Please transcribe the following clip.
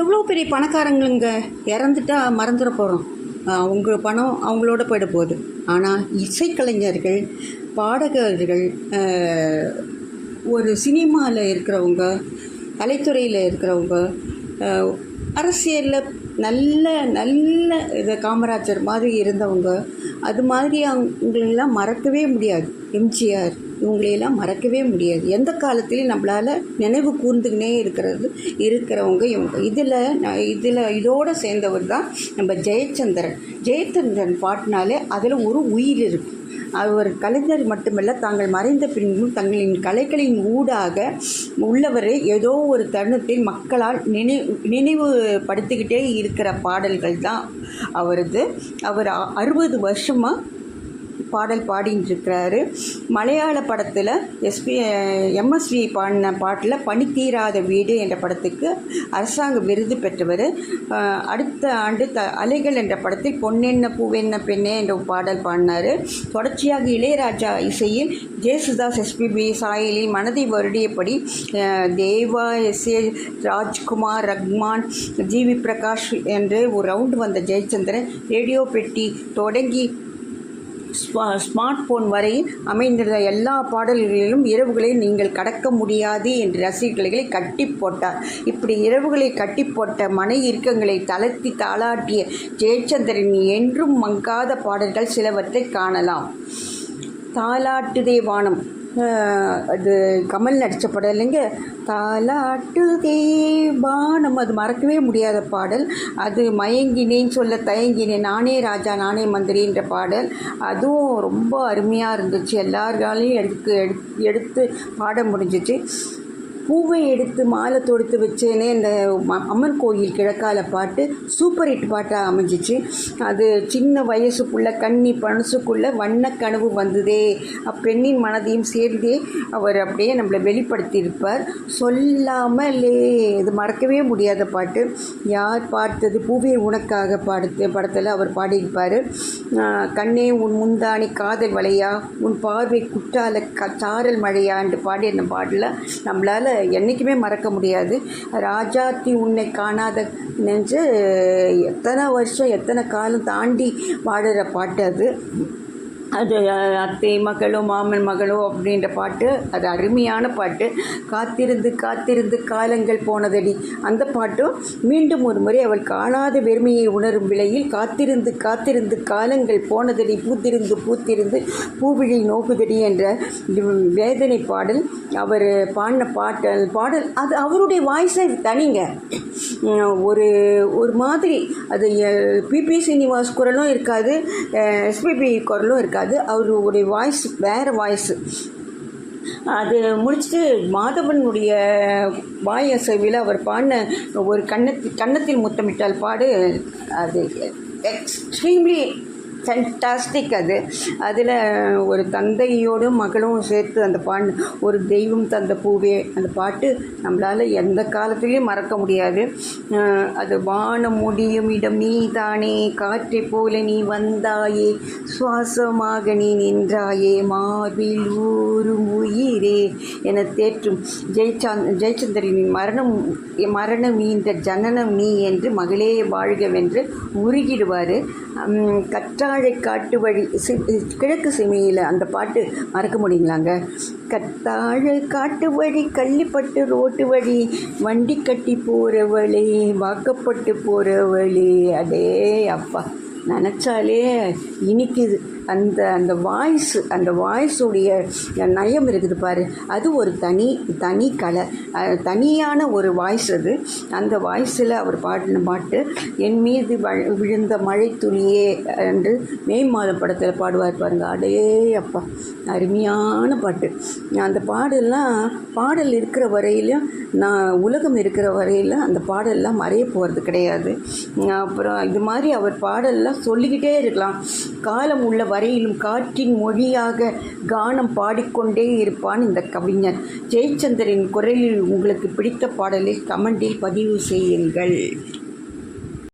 எவ்வளோ பெரிய பணக்காரங்களுங்க இறந்துட்டா மறந்துட போகிறோம் அவங்க பணம் அவங்களோட போயிட போகுது. ஆனால் இசைக்கலைஞர்கள் பாடகர்கள் ஒரு சினிமாவில் இருக்கிறவங்க கலைத்துறையில் இருக்கிறவங்க அரசியலில் நல்ல நல்ல இது காமராஜர் மாதிரி இருந்தவங்க அது மாதிரி அவங்களெல்லாம் மறக்கவே முடியாது. எம்ஜிஆர். இவங்களையெல்லாம் மறக்கவே முடியாது. எந்த காலத்துலேயும் நம்மளால் நினைவு கூர்ந்துக்கினே இருக்கிறது இருக்கிறவங்க இவங்க. இதில் நான் இதில் இதோடு சேர்ந்தவர் தான் நம்ம ஜெயச்சந்திரன். ஜெயச்சந்திரன் பாட்டினாலே அதில் ஒரு உயிர் இருக்குது அவர் கலைஞர் மட்டுமல்ல தாங்கள் மறைந்த பின்பும் தங்களின் கலைகளின் ஊடாக உள்ளவரை ஏதோ ஒரு தருணத்தில் மக்களால் நினை நினைவுபடுத்திக்கிட்டே இருக்கிற பாடல்கள் தான் அவரது. அவர் அ- அறுபது வருஷமாக பாடல் பாடிட்டுருக்கிறாரு மலையாள படத்தில் எஸ்பி எம்எஸ்வி பாடின பாட்டில் பனித்தீராத வீடு என்ற படத்துக்கு அரசாங்க விருது பெற்றவர். அடுத்த ஆண்டு த அலைகள் என்ற படத்தில் பொன்னென்ன பூவென்ன பெண்ணே என்ற ஒரு பாடல் பாடினார். தொடர்ச்சியாக இளையராஜா இசையில் ஜெயசுதாஸ் எஸ்பிபி சாயலி மனதை வருடியபடி Deva S A Rajkumar Rahman GV Prakash என்று ஒரு ரவுண்டு வந்த ஜெயச்சந்திரன் ரேடியோ பெட்டி தொடங்கி ஸ்மார்ட் போன் வரை அமைந்திருந்த எல்லா பாடல்களிலும் இரவுகளை நீங்கள் கடக்க முடியாது என்று ரசிகர்களை கட்டி போட்டார். இப்படி இரவுகளை கட்டி போட்ட மன இறுக்கங்களை தளர்த்தி தாளாட்டிய ஜெயச்சந்திரன் என்றும் மங்காத பாடல்கள் சிலவற்றை காணலாம். தாலாட்டுதே வானம். அது கமல் நடித்த படம் இல்லைங்க. தாலாட்டுதே நம்ம அது மறக்கவே முடியாத பாடல். அது மயங்கினேன்னு சொல்ல தயங்கினேன் நானே ராஜா நானே மந்திரின்ற பாடல். அதுவும் ரொம்ப அருமையாக இருந்துச்சு. எல்லாராலையும் எடுத்து எடுத்து பாட முடிஞ்சிச்சு. பூவை எடுத்து மாலை தொடுத்து வச்சேனே இந்த அம்மன் கோயில் கிழக்கால பாட்டு சூப்பர் ஹிட் பாட்டாக அமைஞ்சிச்சு. அது சின்ன வயசுக்குள்ள கண்ணி பனசுக்குள்ளே வண்ண கனவு வந்ததே. அப்பெண்ணின் மனதையும் சேர்ந்தே அவர் அப்படியே நம்மளை வெளிப்படுத்தியிருப்பார். சொல்லாமலே இது மறக்கவே முடியாத பாட்டு. யார் பார்த்தது பூவே உனக்காக பாடுத்து படத்தில் அவர் பாடியிருப்பார். கண்ணே உன் முந்தாணி காதல் வலையா? உன் பார்வை குற்றால க சாரல் மழையான்ட்டு பாடி அந்த பாடல நம்மளால் என்றைக்குமே மறக்க முடியாது. ராஜாத்தி உன்னை காணாத நெஞ்சு எத்தனை வருஷம் எத்தனை காலம் தாண்டி பாடுற பாட்டு அது. அது அத்தை மகளோ மாமன் மகளோ அப்படின்ற பாட்டு அது அருமையான பாட்டு. காத்திருந்து காத்திருந்து காலங்கள் போனதடி. அந்த பாட்டும் மீண்டும் ஒரு முறை அவள் காணாத வெறுமையை உணரும் விலையில் காத்திருந்து காத்திருந்து காலங்கள் போனதடி. பூத்திருந்து பூத்திருந்து பூவிழி நோக்குதடி என்ற வேதனை பாடல். அவர் பாடின பாட்டல் பாடல் அது அவருடைய வாய்ஸை தனிங்க. ஒரு ஒரு மாதிரி. அது பிபி சீனிவாஸ் குரலும் இருக்காது எஸ்பிபி குரலும் இருக்காது. அவருடைய வாய்ஸ் வேறு வாய்ஸு. அது முடிச்சுட்டு மாதவனுடைய வாய் அசைவில் அவர் பாடின ஒரு கண்ணத்தில் கன்னத்தில் முத்தமிட்டால் பாடு அது எக்ஸ்ட்ரீம்லி ஃபென்டாஸ்டிக் அது. அதில் ஒரு தந்தையோடும் மகளும் சேர்த்து அந்த பாண் ஒரு தெய்வம் தந்த பூவே அந்த பாட்டு நம்மளால் எந்த காலத்துலேயும் மறக்க முடியாது. அது வானம் முடியும் இடம் நீ தானே காற்றை போல நீ வந்தாயே சுவாசமாக நீ நின்றாயே மார்பில் ஊரும் உயிரே என தேற்றும் ஜெயச்சாந்த் ஜெயச்சந்திரனின் மரணம் மரணம் இந்த ஜனனம் நீ என்று மகளே வாழ்கவென்று உருகிடுவார். கத்தாழை காட்டு வழி சி கிழக்கு சிமையில் அந்த பாட்டு மறக்க முடியுங்களாங்க? கத்தாழை காட்டு வழி கள்ளிப்பட்டு ரோட்டு வழி வண்டி கட்டி போகிறவளே வாக்கப்பட்டு போகிறவளே அடே அப்பா. நினச்சாலே இனிக்குது. அந்த அந்த வாய்ஸ் அந்த வாய்ஸுடைய நயம் இருக்குது பாரு. அது ஒரு தனி தனி கலை. தனியான ஒரு வாய்ஸ் அது. அந்த வாய்ஸில் அவர் பாடின பாட்டு என் மீது விழுந்த மழை துளியே என்று மே மாதம் படத்தில் பாடுவார் பாருங்க. அடே அப்பா அருமையான பாட்டு. அந்த பாடெல்லாம் பாடல் இருக்கிற வரையிலும் நான் உலகம் இருக்கிற வரையில் அந்த பாடல்லாம் மறைய போகிறது கிடையாது. அப்புறம் இது மாதிரி அவர் பாடல்லாம் சொல்லிக்கிட்டே இருக்கலாம். காலம் உள்ள வரையிலும் காற்றின் மொழியாக கானம் பாடிக்கொண்டே இருப்பான் இந்த கவிஞர். ஜெயச்சந்திரன் குரலில் உங்களுக்கு பிடித்த பாடலை கமெண்டில் பதிவு செய்யுங்கள்.